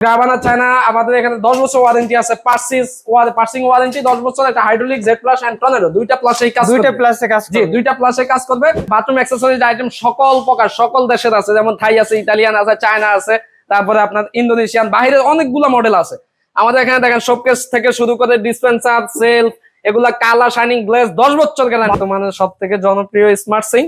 গ্রাবানা China আমাদের এখানে দশ বছর ওয়ারেন্টি আছে পার্সিস পার্সিং ওয়ারেন্টি দশ বছর একটা hydraulic Z plus and tornado দুইটা প্লাস এই কাজ দুইটা। প্লাসে কাজ জি দুইটা প্লাসে কাজ করবে। বাথরুম অ্যাক্সেসরিজ আইটেম সকল প্রকার সকল দেশের আছে যেমন থাই আছে ইতালিয়ান আছে চায়না আছে তারপরে আপনার ইন্দোনেশিয়ান বাইরের অনেকগুলো মডেল আছে। আমাদের এখানে দেখেন শোকেস থেকে শুরু করে ডিসপেন্সার সেলফ এগুলা কালা শাইনিং গ্লেস দশ বছর গেলে মানে সব থেকে জনপ্রিয় স্মার্ট সিং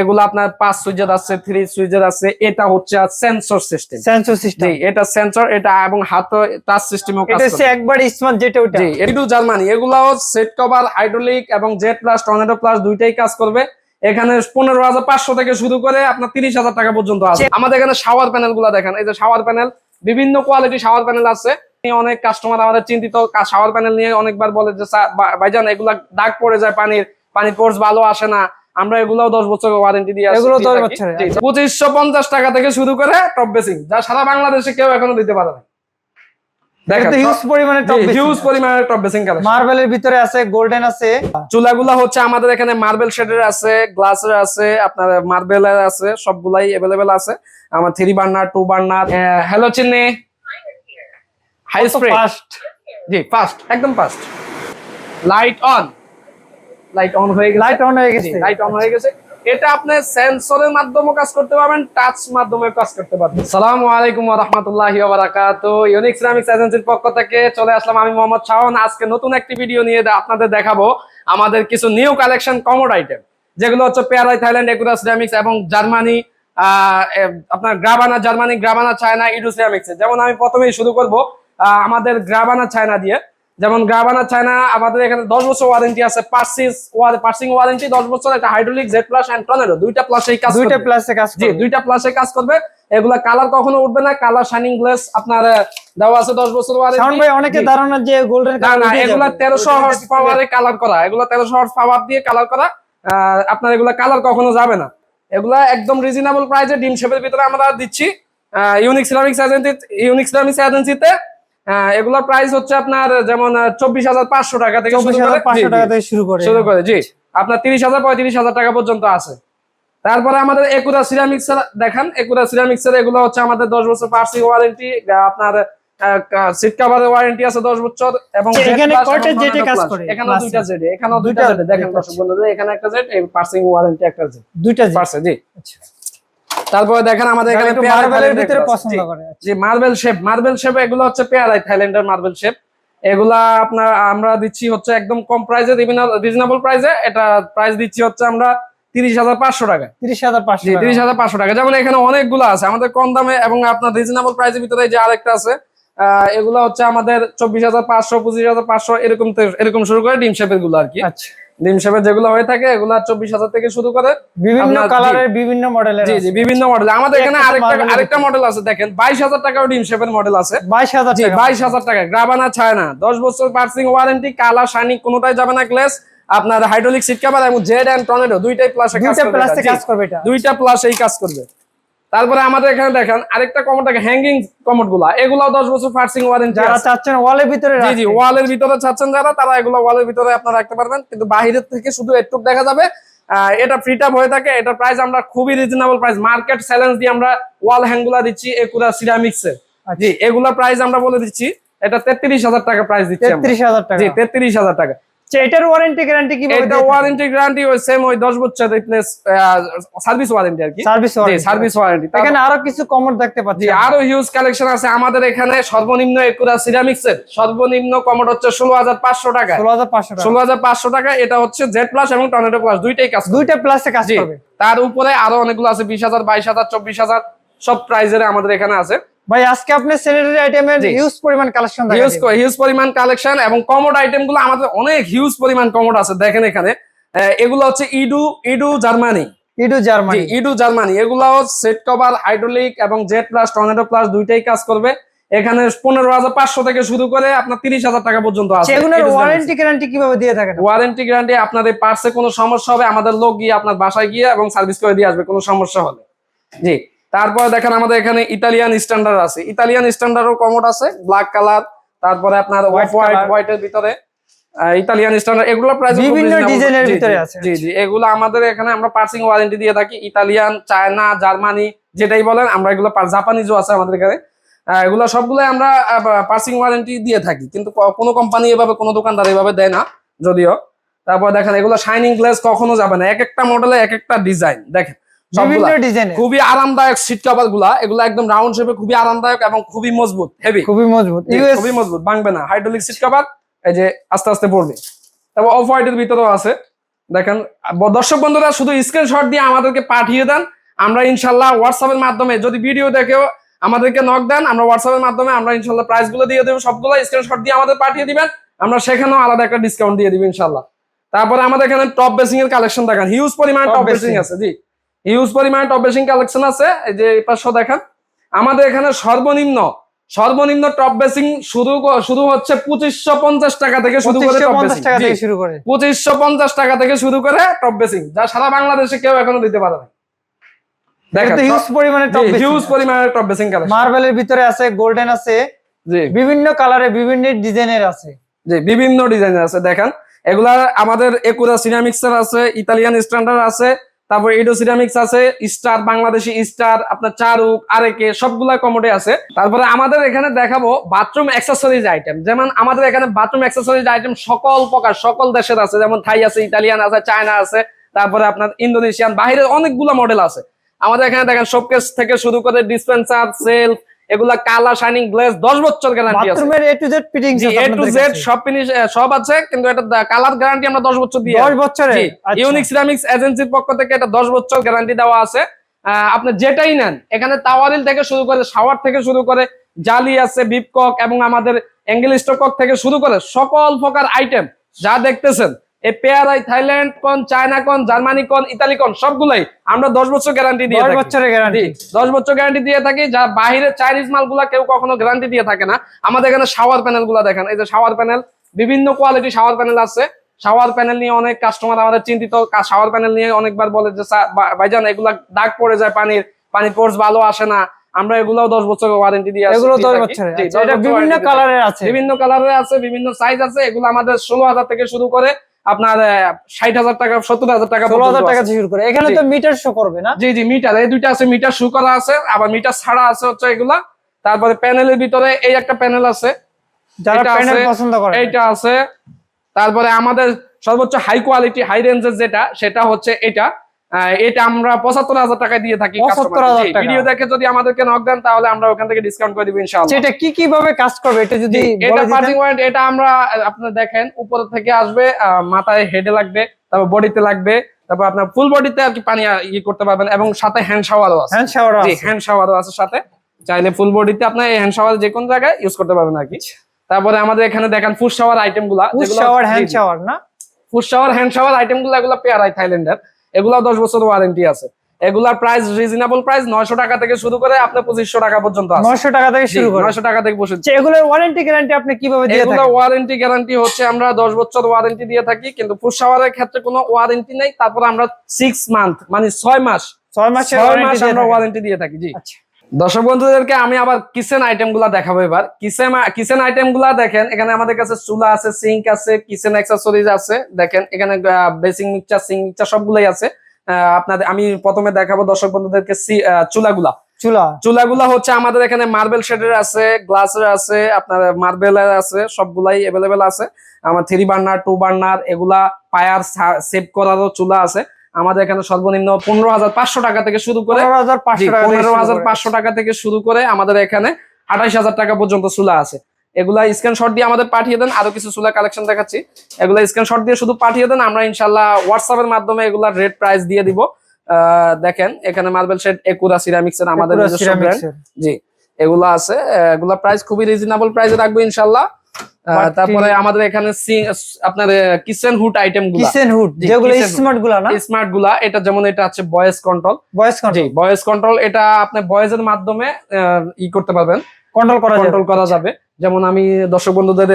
এগুলো আপনার পাঁচ সুইচের আছে থ্রি সুইচের আছে এটা হচ্ছে সেন্সর সিস্টেম সেন্সর সিস্টেম এটা সেন্সর এটা এবং হাত টাচ এটা হচ্ছে একবার স্মার্ট যেটা ওটা। জি এটু জার্মানি। এগুলাও সেট কভার হাইড্রোলিক এবং জেট প্লাস টর্নেডো প্লাস দুইটাই কাজ করবে। এখানে পনেরো হাজার পাঁচশো থেকে শুরু করে আপনার তিরিশ হাজার টাকা পর্যন্ত আছে। আমাদের এখানে শাওয়ার প্যানেলগুলা দেখেন। এই যে শাওয়ার প্যানেল বিভিন্ন কোয়ালিটি শাওয়ার প্যানেল আছে। অনেক কাস্টমার আমাদের চিন্তিত শাওয়ার প্যানেল নিয়ে অনেকবার বলে যে "স্যার, ভাইজান এগুলা দাগ পড়ে যায় পানির পানির কোর্স ভালো আসে না। আমরা এগুলাও দশ বছর ওয়ারেন্টি দিয়ে এগুলো দিয়ে 10 থাকি। বছরের, জি, আচ্ছা। পঁচিশশো পঞ্চাশ টাকা থেকে শুরু করে টপ বেসিং যা সারা বাংলাদেশে কেউ এখনও দিতে পারে না। মার্বেলের ভিতরে আছে গোল্ডেন আছে। চুলাগুলা হচ্ছে আমাদের এখানে মার্বেল শেডের আছে গ্লাসের আছে আপনার মার্বেলের আছে সবগুলাই আছে। আমার three burner two burner hello hi fast জি ফাস্ট একদম fast light on light on হয়ে গেছে। লাইট অন হয়ে গেছে। লাইট অন হয়ে গেছে। এটা আপনি সেন্সরের মাধ্যমে কাজ করতে পারবেন টাচ মাধ্যমে কাজ করতে পারবেন। সালামু আলাইকুম ইউনিক সিরামিক্স এজেন্সির পক্ষ থেকে চলে আসলাম আমি মোহাম্মদ শাওন। আজকে নতুন একটি ভিডিও নিয়ে আপনাদের দেখাবো আমাদের কিছু নিউ কালেকশন কমোড আইটেম যেগুলো হচ্ছে পেয়ারাই থাইল্যান্ড একুরা সিরামিক্স এবং জার্মানি আপনার গ্রাবানা জার্মানি গ্রাবানা চায়না ইডু সিরামিক্স যেমন আমি প্রথমেই শুরু করব আমাদের গ্রাবানা চায়না দিয়ে। যেমন গ্রাবানা চায়না আমাদের এখানে দশ বছর ওয়ারেন্টি আছে পার্সিস পার্সিং ওয়ারেন্টি দশ বছর একটা হাইড্রোলিক জেড প্লাস টর্নেডো দুইটা প্লাস এই কাজ দুইটা। প্লাসে কাজ জি দুইটা প্লাসে কাজ করবে। এগুলা কালার কখনো উঠবে না কালার শাইনিং গ্লাস আপনার দেওয়া আছে দশ বছর শাওন ওয়ারেন্টি ভাই অনেকে ধারণা যে গোল্ডেন না না এগুলা তেরোশো হর্স পাওয়ারে কালার করা। এগুলা তেরোশো হর্স পাওয়ার দিয়ে কালার করা। আপনার এগুলা কালার কখনো যাবে না। এগুলা একদম রিজনেবল প্রাইসে ডিম শেপের ভিতরে আমরা দিচ্ছি। Unique ceramics agency unique ceramics এজেন্সিতে এগুলোর প্রাইস হচ্ছে আপনার যেমন চব্বিশ হাজার পাঁচশো টাকা থেকে চব্বিশ শুরু হাজার করে পাঁচশো টাকা থেকে শুরু করে। শুরু করে জি। আপনার তিরিশ হাজার পঁয়ত্রিশ হাজার টাকা পর্যন্ত আছে। তারপরে আমাদের একুরা সিরামিক্স দেখান একুরা সিরামিক্স এর এগুলো হচ্ছে আমাদের দশ বছর পার্সি ওয়ারেন্টি আপনার সিট কাভারের ওয়ারেন্টি আছে দশ বছর এবং আচ্ছা, এখানে কয়টা কাজ করে? দুইটা এ। জেড এখানেও দুইটা জেড দেখেন দর্শক বন্ধুদের এখানে একটা জেড এই পার্সিং ওয়ারেন্টি একটা জেড দুইটা জি পারছে জি। তারপরে দেখেন আমাদের এখানে মার্বেলের ভিতরে পছন্দ করে। যে মার্বেল শেপ মার্বেল শেপ এগুলো হচ্ছে পেয়ারাই থাইল্যান্ডের মার্বেল শেপ এগুলা আপনার আমরা দিচ্ছি হচ্ছে একদম কম প্রাইসে রিজনেবল প্রাইসে এটা প্রাইস দিচ্ছি হচ্ছে আমরা তিরিশ হাজার পাঁচশো টাকা। তিরিশ হাজার পাঁচশো তিরিশ হাজার পাঁচশো টাকা। যেমন এখানে অনেকগুলো আছে। আমাদের কম দামে এবং আপনার রিজনেবল প্রাইসের ভিতরে যে আরেকটা আছে আহ, এগুলো হচ্ছে আমাদের চব্বিশ হাজার পাঁচশো পঁচিশ হাজার পাঁচশো এরকম এরকম শুরু করে ডিম শেপেরগুলো আর কি। আচ্ছা। ডিম শেপের যেগুলো হয়ে থাকে এগুলো চব্বিশ হাজার থেকে শুরু করে বিভিন্ন কালারের বিভিন্ন মডেলের জি জি বিভিন্ন মডেল আমাদের এখানে আরেকটা আরেকটা মডেল আছে দেখেন। বাইশ হাজার টাকাও ডিম শেপের মডেল আছে। বাইশ হাজার বাইশ হাজার টাকা। গ্রাবানা চায়না দশ বছর পার্সিং ওয়ারেন্টি কালার শাইনিং কোনোটাই যাবে না গ্লেস আপনার হাইড্রোলিক সিট কাভার এবং জেড এন্ড টর্নেডো দুইটাই প্লাসে। কাজ করবে দুইটা প্লাস এই কাজ করবে। তারপরে আমাদের এখানে দেখেন আরেকটা কমোড থাকে হ্যাঙ্গিং কমোডগুলা। এগুলাও দশ বছর পার্সিং ওয়ারেন্টি যারা চাচ্ছেন ওয়ালের ভিতরে জি জি ওয়ালের ভিতরে চাচ্ছেন যারা তারা এগুলো ওয়ালের ভিতরে আপনারা রাখতে পারবেন। কিন্তু বাহিরের থেকে শুধু একটু দেখা যাবে এটা ফ্রি টাপ হয়ে থাকে এটা প্রাইস আমরা খুবই রিজনেবল প্রাইস মার্কেট চ্যালেঞ্জ দিয়ে আমরা ওয়াল হ্যাঙ্গুলা দিচ্ছি একুরা সিরামিক্স এর। আচ্ছা। জি এগুলা প্রাইস আমরা বলে দিচ্ছি এটা তেত্রিশ হাজার টাকা প্রাইস দিচ্ছি। তেত্রিশ হাজার টাকা। জি তেত্রিশ হাজার টাকা। এটার ওয়ারেন্টি গ্যারান্টি কীভাবে এটা ওয়ারেন্টি গ্যারান্টি ওই সেম ওই দশ বছর রিপ্লেস সার্ভিস ওয়ারেন্টি আর কি। সার্ভিস ওয়ারেন্টি সার্ভিস ওয়ারেন্টি এখানে আরও কিছু কমর দেখতে পাচ্ছি আরও হিউজ কালেকশন আছে। আমাদের এখানে সর্বনিম্ন একুরা সিরামিক্স এর সর্বনিম্ন কমোড হচ্ছে ষোলো হাজার পাঁচশো টাকা ষোলো হাজার পাঁচশো টাকা। ষোলো হাজার পাঁচশো টাকা এটা হচ্ছে জেড প্লাস এবং টর্নেডো প্লাস দুইটাই কাজ। দুইটা প্লাসে কাজ করবে। তার উপরে আরও অনেকগুলো আছে বিশ হাজার বাইশ হাজার চব্বিশ হাজার সব প্রাইজের আমাদের এখানে আছে। ভাই আজকে আপনি স্যানিটারি আইটেমের জি। ইউজ পরিমাণ কালেকশন হিউজ হিউজ পরিমাণ কালেকশন এবং কমোড আইটেমগুলো আমাদের অনেক হিউজ পরিমাণ কমোড আছে দেখেন এখানে। এগুলো হচ্ছে ইডু ইডু জার্মানি। ইডু জার্মানি। ইডু জার্মানি। এগুলাও সেট কভার হাইড্রোলিক এবং জেড প্লাস টর্নেডো প্লাস দুইটাই কাজ করবে। এখানে পনেরো হাজার পাঁচশো থেকে শুরু করে আপনার তিরিশ হাজার টাকা পর্যন্ত আছে। ওয়ারেন্টি গ্যারান্টি কীভাবে দিয়ে থাকেন? ওয়ারেন্টি গ্যারান্টি আপনার এই পার্সে কোনো সমস্যা হবে আমাদের লোক গিয়ে আপনার বাসায় গিয়ে এবং সার্ভিস করে দিয়ে আসবে কোনো সমস্যা হলে। জি। তারপরে দেখেন আমাদের এখানে ইতালিয়ান স্ট্যান্ডার্ড আছে। ইতালিয়ান স্ট্যান্ডার্ডও কমোড আছে ব্ল্যাক কালার তারপরে আপনার হোয়াইট হোয়াইট। হোয়াইটের ভিতরে ইতালিয়ান স্ট্যান্ডার্ড এগুলো প্রাইস বিভিন্ন ডিজাইনের ভিতরে আছে। জি জি এগুলো আমাদের এখানে আমরা পার্সিং ওয়ারেন্টি দিয়ে থাকি। ইতালিয়ান চায়না জার্মানি যেটাই বলেন আমরা এগুলো জাপানিজও আছে আমাদের এখানে। এগুলো সবগুলো আমরা পার্সিং ওয়ারেন্টি দিয়ে থাকি। কিন্তু কোনো কোম্পানি এভাবে কোনো দোকানদার এভাবে দেয় না যদিও। তারপর দেখেন এগুলো শাইনিং গ্লাস কখনো যাবে না। এক একটা মডেলে এক একটা ডিজাইন দেখেন খুবই আরামদায়ক সিট কভারগুলা এগুলো একদম রাউন্ড শেপে খুবই আরামদায়ক এবং খুবই মজবুত হেভি খুবই মজবুত। খুবই মজবুত ভাঙবে না। হাইড্রোলিক সিট কভার এই যে আস্তে আস্তে পড়বে। তারপর অফ হোয়াইটের ভিতরেও আছে। দেখেন দর্শক বন্ধুরা শুধু স্ক্রিনশট দিয়ে আমাদেরকে পাঠিয়ে দেন। আমরা ইনশাল্লাহ হোয়াটসঅ্যাপের মাধ্যমে যদি ভিডিও দেখেও আমাদেরকে নক দেন আমরা হোয়াটসঅ্যাপের মাধ্যমে আমরা ইনশাল্লাহ প্রাইসগুলো দিয়ে দেবো সবগুলো স্ক্রিনশট দিয়ে আমাদের পাঠিয়ে দিবেন। আমরা সেখানেও আলাদা একটা ডিসকাউন্ট দিয়ে দিব ইনশাল্লাহ তারপরে আমাদের এখানে টপ বেসিং এর কালেকশন দেখেন হিউজ পরিমাণ টপ বেসিং আছে জি। হিউজ পরিমাণ টপ বেসিং কালেকশন আছে। এই যে পাশে দেখেন। আমাদের এখানে সর্বনিম্ন সর্বনিম্ন টপ বেসিং শুরু শুরু হচ্ছে পঁচিশশো পঞ্চাশ টাকা থেকে শুরু করে শুরু করে। পঁচিশশো পঞ্চাশ টাকা থেকে শুরু করে টপ বেসিং যা সারা বাংলাদেশে কেউ এখনও দিতে পারে না দেখেন হিউজ পরিমাণে টপ হিউজ পরিমাণের টপ বেসিং কালেকশন মার্বেলের ভিতরে আছে গোল্ডেন আছে। জি। বিভিন্ন কালারে বিভিন্ন ডিজাইনের আছে। জি বিভিন্ন ডিজাইনের আছে। দেখেন এগুলা আমাদের একুরা সিরামিক্সের আছে ইতালিয়ান স্ট্যান্ডার্ড আছে তারপর ইডো সিরামিক্স আছে, স্টার, বাংলাদেশি স্টার, আপনার চারুক, আরেকে সবগুলা কমোডে আছে। তারপরে আমাদের এখানে দেখাবো বাথরুম অ্যাক্সেসরিজ আইটেম যেমন আমাদের এখানে বাথরুম অ্যাক্সেসরিজ আইটেম সকল প্রকার, সকল দেশের আছে। যেমন থাই আছে ইটালিয়ান আছে, চায়না আছে, তারপরে আপনার ইন্দোনেশিয়ান, বাহিরের অনেকগুলো মডেল আছে। আমাদের এখানে দেখেন শোকেস থেকে শুরু করে ডিসপেন্সার সেলফ এগুলা কালার শাইনিং গ্লেজ দশ বছর গ্যারান্টি আছে। বাথরুমের এ টু জেড ফিটিংস জি এ টু জেড সব ফিনিশ সব আছে কিন্তু এটা কালার গ্যারান্টি আমরা 10 বছর দিয়ে 10 বছরে? জি। ইউনিক সিরামিক্স এজেন্সির পক্ষ থেকে এটা 10 বছর গ্যারান্টি দেওয়া আছে। আপনি যেটাই নেন এখানে তাওয়ারিল থেকে শুরু করে শাওয়ার থেকে শুরু করে জালি আছে বিপকক এবং আমাদের অ্যাঙ্গেল স্টকক থেকে শুরু করে সকল প্রকার আইটেম যা দেখতেছেন এই পেয়ারাই থাইল্যান্ড কোন চায়না কোন জার্মানি কোন ইতালি কোন সবগুলাই আমরা 10 বছর গ্যারান্টি দিয়ে 10 থাকি। বছরের গ্যারান্টি দশ বছর গ্যারান্টি দিয়ে থাকি যা বাইরে চাইনিজ মালগুলা কেউ কখনো গ্যারান্টি দিয়ে থাকে না। আমাদের এখানে শাওয়ার প্যানেলগুলা দেখেন এই যে শাওয়ার প্যানেল বিভিন্ন কোয়ালিটি শাওয়ার প্যানেল আছে। শাওয়ার প্যানেল নিয়ে অনেক কাস্টমার আমাদের চিন্তিত শাওয়ার প্যানেল নিয়ে অনেকবার বলে যে "স্যার, ভাইজান এগুলা দাগ পড়ে যায় পানির পানির কোর্স ভালো আসে না। আমরা এগুলাও দশ বছর ওয়ারেন্টি দিয়ে এগুলো দিয়ে 10 থাকি। বছরের জি, আচ্ছা, 10 এটা বছর বিভিন্ন কালারের আছে। বিভিন্ন কালারের আছে বিভিন্ন সাইজ আছে এগুলো আমাদের ষোলো হাজার থেকে শুরু করে আপনার ষাট হাজার টাকা সত্তর হাজার টাকা ষোলো হাজার টাকা শুরু করে। এখানে তো মিটার শো করবে না? জি জি মিটার এই দুইটা আছে মিটার শো করা আছে আবার মিটার ছাড়া আছে হচ্ছে এগুলা। তারপরে প্যানেলের ভিতরে এই একটা প্যানেল আছে। যারা প্যানেল পছন্দ করে। এইটা আছে। তারপরে আমাদের সর্বোচ্চ হাই কোয়ালিটি হাই রেঞ্জের যেটা সেটা হচ্ছে এটা। এটা আমরা পঁচাত্তর হাজার টাকা দিয়ে থাকি 75,000 টাকা। ভিডিও দেখে যদি আমাদেরকে নক দেন তাহলে আমরা ওখান থেকে ডিসকাউন্ট করে দিব ইনশাআল্লাহ। সেটা কি কীভাবে কাজ করবে এটা যদি এটা। পার্টিং ওয়ারেন্ট এটা আমরা আপনার দেখেন উপর থেকে আসবে মাথায় হেডে লাগবে তারপর বডিতে লাগবে তারপর আপনার ফুল বডিতে আর কি পানি আহ, ই করতে পারবেন এবং সাথে হ্যান্ড শাওয়ারও আছে। হ্যান্ড শাওয়ার আছে। হ্যান্ড শাওয়ারও আছে সাথে। চাইলে ফুল বডিতে আপনার এই হ্যান্ড শাওয়ার যে কোন জায়গায় ইউজ করতে পারবেন আর কি। তারপরে আমাদের এখানে দেখেন ফুড শাওয়ার আইটেমগুলা পুশ শাওয়ার হ্যান্ড শাওয়ার না? ফুড শাওয়ার হ্যান্ড শাওয়ার আইটেমগুলো এগুলো পেয়ারাই থাইল্যান্ডের। এগুলা দশ বছর ওয়ারেন্টি আছে। এগুলার প্রাইস রিজনেবল প্রাইস নয়শো টাকা থেকে শুরু করে আপনার পঁচিশশো টাকা পর্যন্ত নয়শো টাকা থেকে শুরু করে। নয়শো টাকা থেকে বসে আচ্ছা, এগুলোর ওয়ারেন্টি গ্যারান্টি আপনি কীভাবে এগুলো ওয়ারেন্টি গ্যারান্টি হচ্ছে আমরা দশ বছর ওয়ারেন্টি দিয়ে থাকি কিন্তু ফুড শাওয়ারের ক্ষেত্রে কোনো ওয়ারেন্টি নেই তারপর আমরা সিক্স মান্থ মানে ছয় মাস ছয় মাস ছয় মাস আমরা ওয়ারেন্টি দিয়ে থাকি জি। আচ্ছা। দর্শক বন্ধুদেরকে আমি আবার কিচেন আইটেমগুলা দেখাবো এবার। কিচেন কিচেন আইটেমগুলা দেখেন এখানে আমাদের কাছে চুলা আছে সিঙ্ক আছে কিচেন অ্যাক্সেসরিজ আছে দেখেন এখানে বেসিং মিক্সচার সিঙ্ক মিক্সচার সবগুলাই আছে। আপনাদের আমি প্রথমে দেখাবো দর্শক বন্ধুদেরকে চুলাগুলা। চুলা। চুলাগুলা হচ্ছে আমাদের এখানে মার্বেল শেডের আছে গ্লাসের আছে আপনার মার্বেলের আছে সবগুলাই অ্যাভেলেবেল আছে। আমার থ্রি বার্নার টু বার্নার এগুলা পায়ার সেভ করারও চুলা আছে। আমাদের এখানে সর্বনিম্ন পনেরো হাজার পাঁচশো টাকা থেকে শুরু করে 15500 টাকা থেকে পনেরো হাজার পাঁচশো টাকা থেকে শুরু করে আমাদের এখানে আঠাইশ হাজার টাকা পর্যন্ত চুলা আছে। এগুলা স্ক্রিনশট দিয়ে আমাদের পাঠিয়ে দেন আরও কিছু চুলা কালেকশন দেখাচ্ছি। এগুলা স্ক্রিনশট দিয়ে শুধু পাঠিয়ে দেন আমরা ইনশাল্লাহ হোয়াটসঅ্যাপের মাধ্যমে এগুলা রেট প্রাইস দিয়ে দিব। আহ, দেখেন এখানে মার্বেল শেড একুরা সিরামিক্স এর আমাদের। জি এগুলা আছে এগুলা প্রাইস খুবই রিজনেবল প্রাইসে রাখব ইনশাল্লাহ তারপরে আমাদের এখানে আপনার কিচেন হুড আইটেমগুলা। কিচেন হুড যেগুলো স্মার্টগুলা না? স্মার্টগুলা এটা যেমন এটা আছে voice control voice control voice control এটা আপনি ভয়েস এর মাধ্যমে ই করতে পারবেন। কন্ট্রোল করা কন্ট্রোল করা যাবে। যেমন আমি দর্শক বন্ধুদের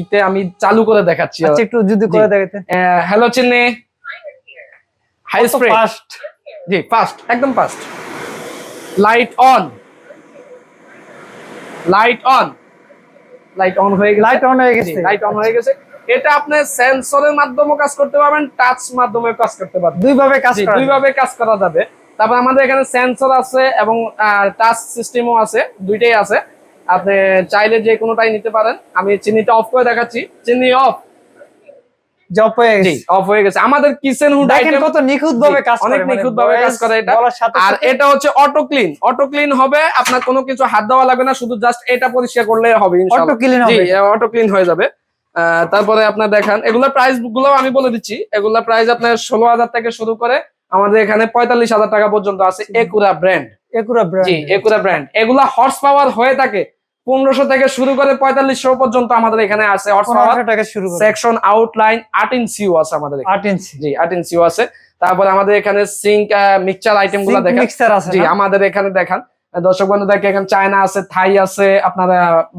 ইতে আমি চালু করে দেখাচ্ছি। আচ্ছা একটু যদি করে দেখাতেন হ্যালো চিন্নে। হাই স্প্রে ফাস্ট জি ফাস্ট একদম fast light on light on light on হয়ে গেছে। লাইট অন হয়ে গেছে। লাইট অন হয়ে গেছে। এটা আপনি সেন্সরের মাধ্যমে কাজ করতে পারবেন টাচ মাধ্যমে কাজ করতে পারবেন। দুই ভাবে কাজ জি, দুই ভাবে কাজ করা যাবে। তারপর আমাদের এখানে সেন্সর আছে এবং টাচ সিস্টেমও আছে দুইটাই আছে। আপনি চাইলে যে কোনোটাই নিতে পারেন। আমি চিনিটা অফ করে দেখাচ্ছি। চিনি অফ জব হয়ে গেছে। অফ হয়ে গেছে। আমাদের কিচেন হুড দেখেন কত নিখুঁত ভাবে কাজ করে অনেক মানে নিখুঁতভাবে কাজ করে এটা। আর এটা হচ্ছে অটো ক্লিন অটো ক্লিন হবে আপনার কোনো কিছু হাত দেওয়া লাগবে না শুধু জাস্ট এটা পরিষ্কার করলে হবে অটো ক্লিন হবে। অটো ক্লিন হয়ে যাবে। তারপরে আপনার দেখান এগুলোর প্রাইসগুলো আমি বলে দিচ্ছি। এগুলোর প্রাইস আপনার ষোলো হাজার থেকে শুরু করে আমাদের এখানে পঁয়তাল্লিশ হাজার টাকা পর্যন্ত আছে একুরা ব্র্যান্ড একুরা ব্র্যান্ড জি একুরা ব্র্যান্ড এগুলা হর্স পাওয়ার হয়ে থাকে। পনেরোশো থেকে শুরু করে পঁয়তাল্লিশশো পর্যন্ত আমাদের এখানে আছে হর্স পাওয়ার 1500 টাকা শুরু করে। সেকশন আউটলাইন আট ইঞ্চিও আছে আমাদের। 8 ইঞ্চি জি আট ইঞ্চিও আছে। তারপরে আমাদের এখানে সিঙ্ক মিক্সচার আইটেমগুলো দেখেন আছে জি আমাদের এখানে দেখান। দর্শক বন্ধু দেখে এখানে চায়না আছে থাই আছে আপনার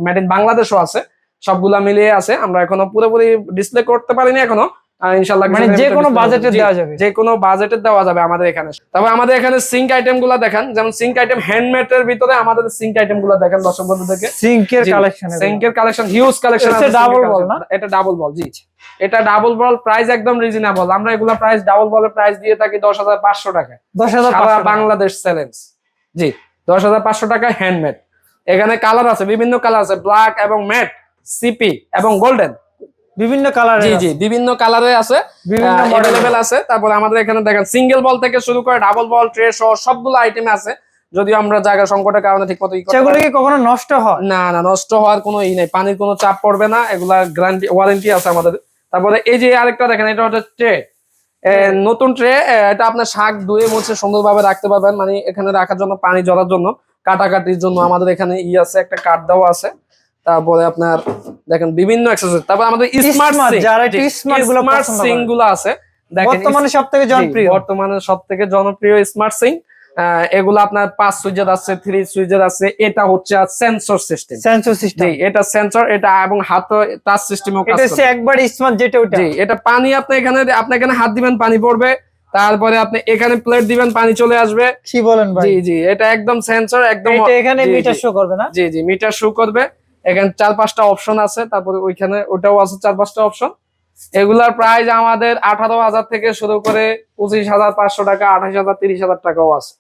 মেড ইন বাংলাদেশও আছে। সবগুলা মিলিয়ে আছে। আমরা এখনও পুরোপুরি ডিসপ্লে করতে পারিনি এখনও। ইনশাল্লাহ মানে যে কোনো বাজেটে দেওয়া যাবে। যে কোনো বাজেটে দেওয়া যাবে আমাদের এখানে। তবে আমাদের এখানে সিঙ্ক আইটেমগুলা দেখান। যেমন সিঙ্ক আইটেম হ্যান্ডমেড এর ভিতরে আমাদের সিঙ্ক আইটেমগুলা দেখেন দর্শক বন্ধু দেখে সিঙ্কের কালেকশন সিঙ্কের কালেকশন হিউজ কালেকশন এটা double ball না? এটা ডাবল বল জি এটা ডাবল বল প্রাইস একদম রিজনেবল আমরা এগুলা প্রাইস ডাবল বলের প্রাইস দিয়ে থাকি দশ হাজার পাঁচশো টাকা দশ হাজার বাংলাদেশ চ্যালেঞ্জ জি দশ হাজার পাঁচশো টাকা হ্যান্ডমেড এখানে কালার আছে বিভিন্ন কালার আছে। ব্ল্যাক এবং ম্যাট সিপি এবং গোল্ডেন বিভিন্ন কালার জি জি বিভিন্ন কালারে আছে বিভিন্ন মডেল অ্যাভেলেবেল আছে। তারপরে আমাদের এখানে দেখেন সিঙ্গেল বল থেকে শুরু করে ডাবল বল ট্রে সহ সবগুলো আইটেম আছে। যদিও আমরা জায়গা সংকটের কারণে ঠিক মতো সেগুলো কি কখনো নষ্ট হয়? না না নষ্ট হওয়ার কোনো ই নেই। পানির কোনো চাপ পড়বে না এগুলা গ্যারান্টি ওয়ারেন্টি আছে আমাদের। তারপরে এই যে আরেকটা দেখেন এটা হচ্ছে ট্রে নতুন ট্রে এটা আপনার শাক ধুয়ে মুছে সুন্দরভাবে রাখতে পারবেন। মানে এখানে রাখার জন্য পানি জড়ার জন্য কাটাকাটির জন্য আমাদের এখানে ই আছে একটা কাঠ দেওয়া আছে। তারপরে আপনার দেখেন বিভিন্ন তারপর আমাদের স্মার্ট স্মার্ট সিংগুলো আছে। বর্তমানে সব থেকে জনপ্রিয়। বর্তমানে সব থেকে জনপ্রিয় স্মার্ট সিং এগুলো আপনার পাঁচ সুইচের আছে থ্রি সুইচের আছে এটা হচ্ছে সেন্সর সিস্টেম সেন্সর সিস্টেম এটা সেন্সর এটা এবং হাত টাচ সিস্টেমও কাজ করে। একবার স্মার্ট যেটা ওটা। এটা পানি আপনি এখানে আপনি এখানে হাত দিবেন পানি পড়বে তারপরে আপনি এখানে প্লেট দিবেন পানি চলে আসবে। কি বলেন ভাই? জি জি এটা একদম সেন্সর একদম এটা এখানে মিটার শো করবে না? জি জি মিটার শো করবে। এখানে চার পাঁচটা অপশন আছে, তারপরে ওইখানে ওটাও আছে চার পাঁচটা অপশন এগুলার প্রাইস আমাদের আঠারো হাজার থেকে শুরু করে পঁচিশ হাজার পাঁচশো টাকা, আঠাশ হাজার, তিরিশ হাজার টাকাও আছে।